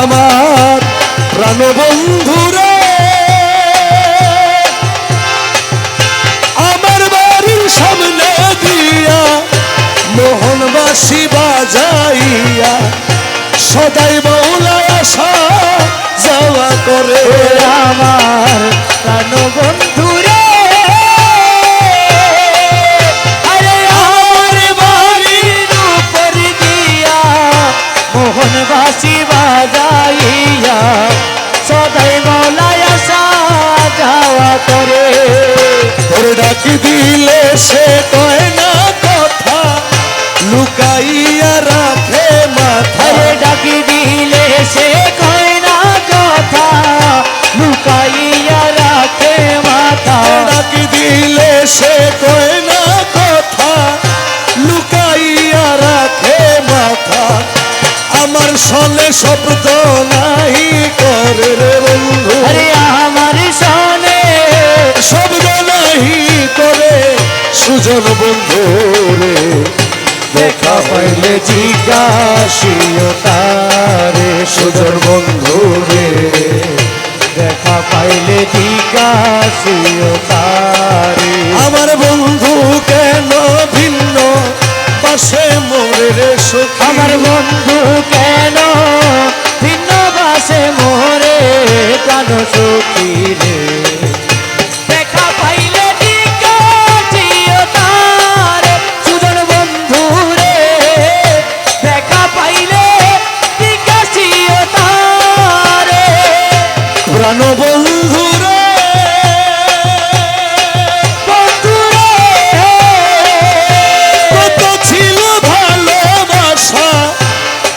আমার প্রাণবন্ধুরে আমার বাড়ির সামনে দিয়া মোহনবাসী বাজাইয়া, সদাই বৌলা আসা যাওয়া করে। আমার প্রাণ মোহনবাসী বাজাইয়া সদাই মলায় যাওয়া করে। তোর ডাকি দিলে সে কয় না কথা লুকাইয়া রাখে মাথা। দিলে সে কয় না কথা লুকাইয়া রাখে মাথা। ডাকি দিলে সে কয় না আমার শব্দ নাই করে রে বন্ধু। আরে আমার সনে শব্দ নাহি করে সুজন বন্ধু রে। দেখা পাইলে জিজ্ঞাসিও তারে সুজন বন্ধু রে। দেখা পাইলে জিজ্ঞাসিও তারে আমার বন্ধু কেন ভিন্ন? পাশে মোরে রে সখী। আমার বন্ধু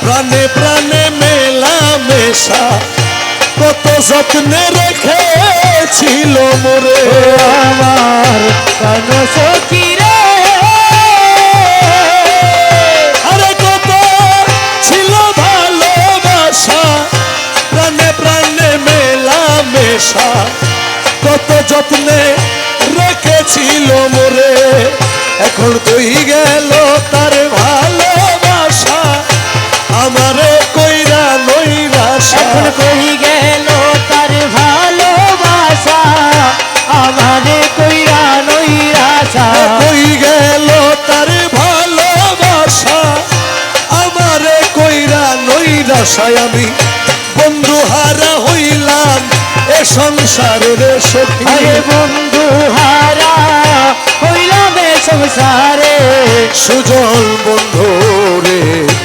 প্রাণে প্রাণে মেলা মেশা। কত যত্নে রেখেছিল মোরে। আমার প্রাণ সখী রে আরে কত ছিল ভালোবাসা। প্রাণে প্রাণে মেলা মেশা। কত যত্নে রেখেছিল মোরে। এখন তুই গেল তার ভালোবাসা আমারে কইরা নৈরাশা এখন কই গেল তার ভালোবাসা? আমারে কইরা নৈরাশা কই গেল তার ভালোবাসা? আমারে কইরা নৈরাশায় আমি। বন্ধু হারা হইলাম এ সংসারের সখী। বন্ধু হারা হইলাম এ সংসারে। সুজন বন্ধু রে।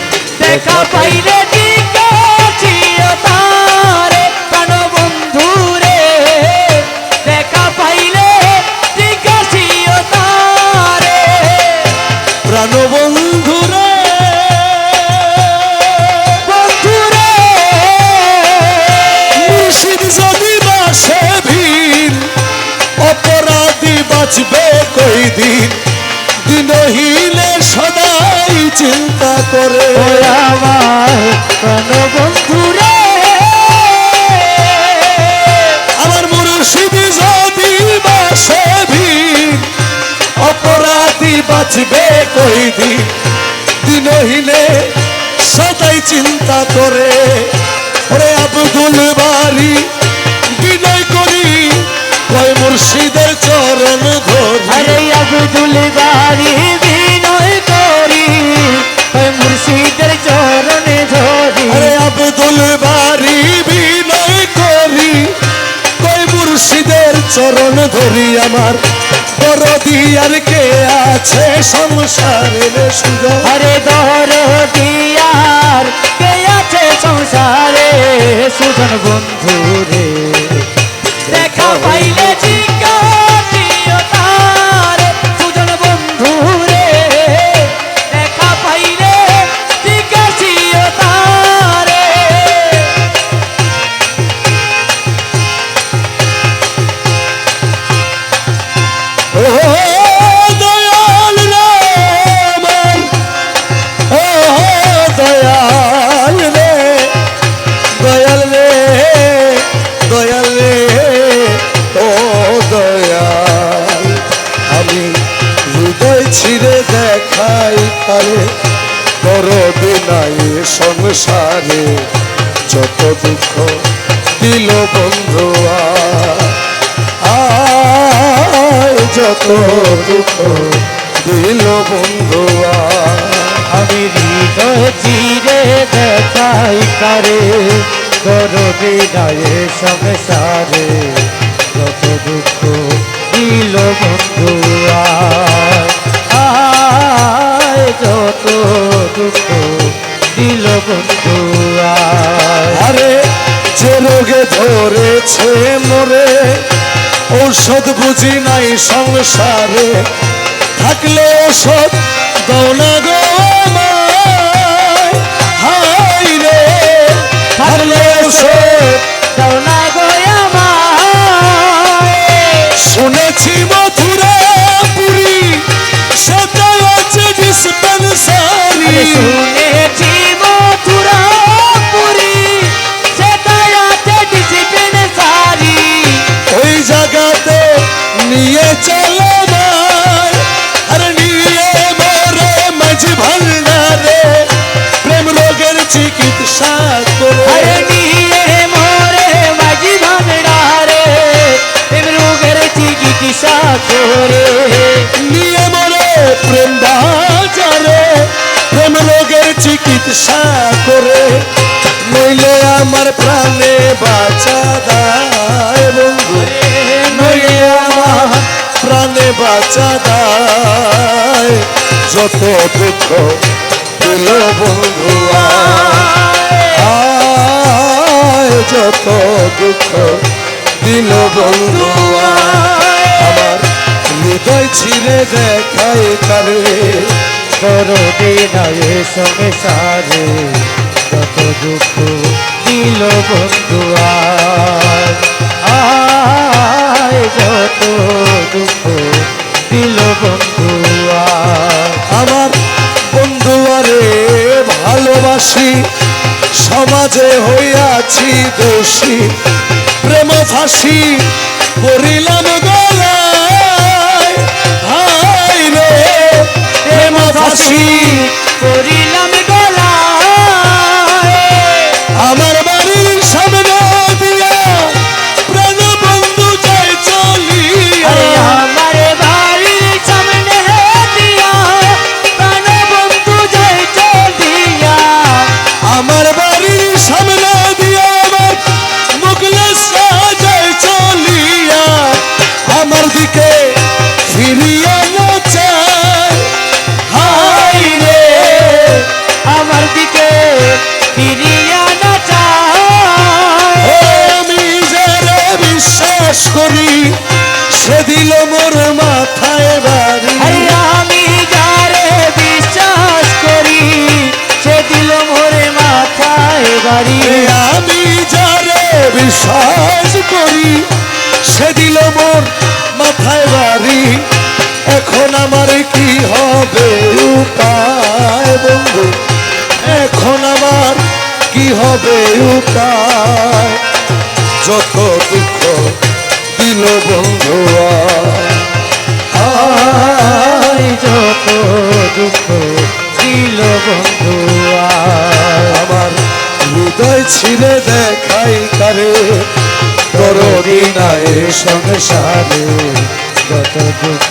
দেখা পাইলে বাঁচবে কই দিন দিনহীনে সদাই চিন্তা করে। আমার প্রাণ বন্ধু রে। আমার মুর্শিদ যদি বাসে ভিন অপরাধী বাঁচবে কই দিন দিনহীনে সদাই চিন্তা করে। ওরে আব্দুল বাড়ি মুর্শিদের চরণ ধরি। আরে আব্দুল বাড়ি বিনয় করি মুর্শিদের চরণে ধরি। আরে আব্দুল বাড়ি বিনয় করি কয় মুর্শিদের চরণ ধরি আমার? বড় দিয়ার কে আছে সংসারের সুযোগ? আরে দর দিয়ার কে আছে সংসারে সুজন বন্ধু রে। দেখা পাইলে যত যত দুঃখ দিল বন্ধু আয়, যত দুঃখ দিল বন্ধু আমি হৃদয় চিরে দেখাই কারে করবে গায়ে সংসারে ধরেছে মোরে, ঔষধ বুঝি নাই সংসারে থাকলে ঔষধ দাও না গো আমায়। হায় রে, থাকলে ওষুধ দাও না গো শুনেছি মথুরা করে নিয়ে মরে প্রেম বাজারে প্রেম রোগের চিকিৎসা করে। নইলে আমার প্রাণে বাঁচা দায় বন্ধু। নইলে আমার প্রাণে বাঁচা দায়। যত দুঃখ দিল বন্ধু, আয়। যত দুঃখ দিল বন্ধু আমার হৃদয় ছিঁড়ে দেখাই তারে। করবে নায়ে সংসারে যত দুঃখ দিল বন্ধু যত দুঃখ দিল বন্ধু আমার বন্ধু আরে, ভালোবাসি, সমাজে হইয়াছি দোষী প্রেম ফাঁসি করিলাম গলায় প্রেম করি সে দিল মোর মাথায় বাড়ি। আমি যারে বিশ্বাস করি সে দিল মোরে মাথায় বাড়ি। আমি যারে বিশ্বাস করি সে দিল মোর মাথায় বাড়ি। এখন আমার কি হবে উপায় বন্ধু? এখন আমার কি হবে উপায়? যত বন্ধু আয় যত দুঃখ ছিল বন্ধু আমার হৃদয় ছিলে দেখাই তারে, তোর বিনায় সংসারে যত দুঃখ